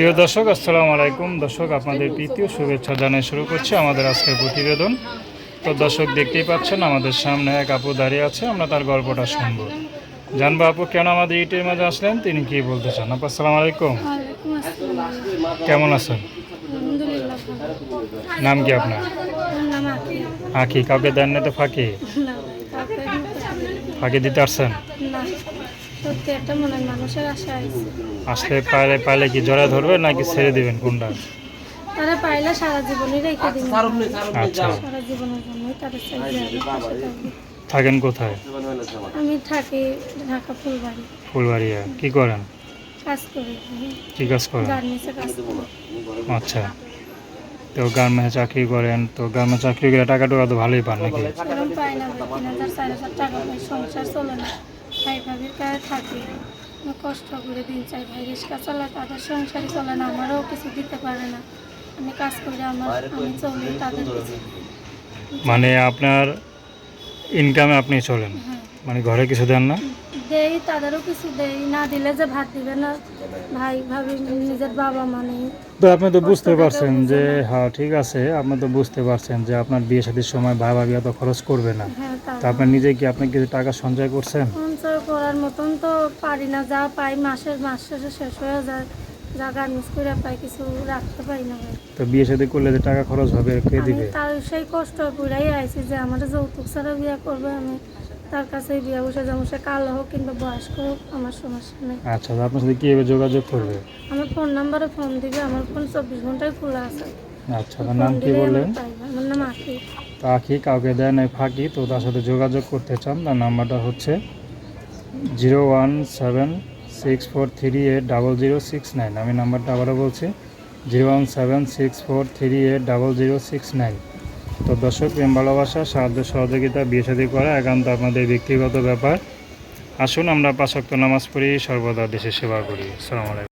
প্রিয় দর্শক আসসালামু আলাইকুম। দর্শক আপনাদের তৃতীয় শুভেচ্ছা জানিয়ে শুরু করছি আমাদের আজকের প্রতিবেদন। তো দর্শক দেখতেই পাচ্ছেন আমাদের সামনে এক আপু দাঁড়িয়ে আছে আমরা তার গল্পটা শুনব। জানব আপু কেন আমাদের ইটের মাঝে আসলেন? তিনি কি বলতে চান? আপু আসসালাম আলাইকুম। কেমন আছেন? নাম কি আপনার? আঁকি কাউকে দেন না তো ফাঁকি। ফাঁকি দিতে আসছেন? সত্যি একটা মনের মানুষের আশা আছে। আসলে পাইলে পাইলে কি জড়া ধরবে নাকি ছেড়ে দিবেন কোনটা? তারা পাইলে সারা জীবনই রেখে দিন আচ্ছা সারা জীবনের জন্যই তাদের থাকব। থাকেন কোথায়? আমি থাকি ঢাকা ফুলবাড়ি। ফুলবাড়িয়া। কি করেন? কাজ করি। কি কাজ করেন? গার্মেন্টসে কাজ করি। আচ্ছা। তো গার্মেন্টে চাকরি করেন তো গার্মেন্টে চাকরি করে টাকা টাকা তো ভালোই পান নাকি? পাই না তিন হাজার চার হাজার টাকা সংসার চলে না। ভাই ভাবির কাছে থাকি কষ্ট করে দিন চাই ভাই রিক্সা চালায় তাদের সংসারই চলে না আমারও কিছু দিতে পারে না। আমি কাজ করি আমার আমি চলি তাদের মানে আপনার ইনকামে আপনি চলেন। হ্যাঁ। মানে ঘরে কিছু দেন না? দেই তাদেরও কিছু দেই। না দিলে যে ভাত দিবে না। ভাই ভাবি নিজের বাবা মানে তো আপনি তো বুঝতে পারছেন যে হ্যাঁ ঠিক আছে আপনি তো বুঝতে পারছেন যে আপনার বিয়ে শাদীর সময় ভাই ভাবি এত খরচ করবে না। হ্যাঁ তো আপনার নিজে কি আপনি কিছু টাকা সঞ্চয় করছেন? করার মতন তো পারি না যা পাই মাসের মাস শেষে শেষ হয়ে যায়। যা গার্মেন্টস করে পাই কিছু রাখতে পারি না। তো বিয়ে শাদী করলে যে টাকা খরচ হবে কে দিবে? তার সেই কষ্ট পুরাই আইছি যে আমার যৌতুক ছাড়া বিয়ে করবে আমি। তার কাছে বিয়ে বসে যেমন সে কালো হোক কিংবা বয়স্ক হোক আমার সমস্যা নেই আচ্ছা আপনার সাথে কীভাবে যোগাযোগ করবে? আমার ফোন নাম্বারে ফোন দিবে আমার ফোন চব্বিশ ঘন্টায় খোলা আছে। আচ্ছা আপনার নাম কি বললেন? আমার নাম আকি তো আখি কাউকে দেয় নাই ফাঁকি তো তার সাথে যোগাযোগ করতে চান তার নাম্বারটা হচ্ছে zero one seven six four three eight double zero six nine আমি নাম্বারটা আবারও বলছি zero one seven six four three eight double zero six nine তো দর্শক, প্রেম ভালোবাসা, সাহায্য সহযোগিতা, বিয়ে শাদী করা একান্ত আপনাদের ব্যক্তিগত ব্যাপার। আসুন, আমরা পাশক্ত নামাজ পড়ি, সর্বদা দেশের সেবা করি। আসসালামু আলাইকুম।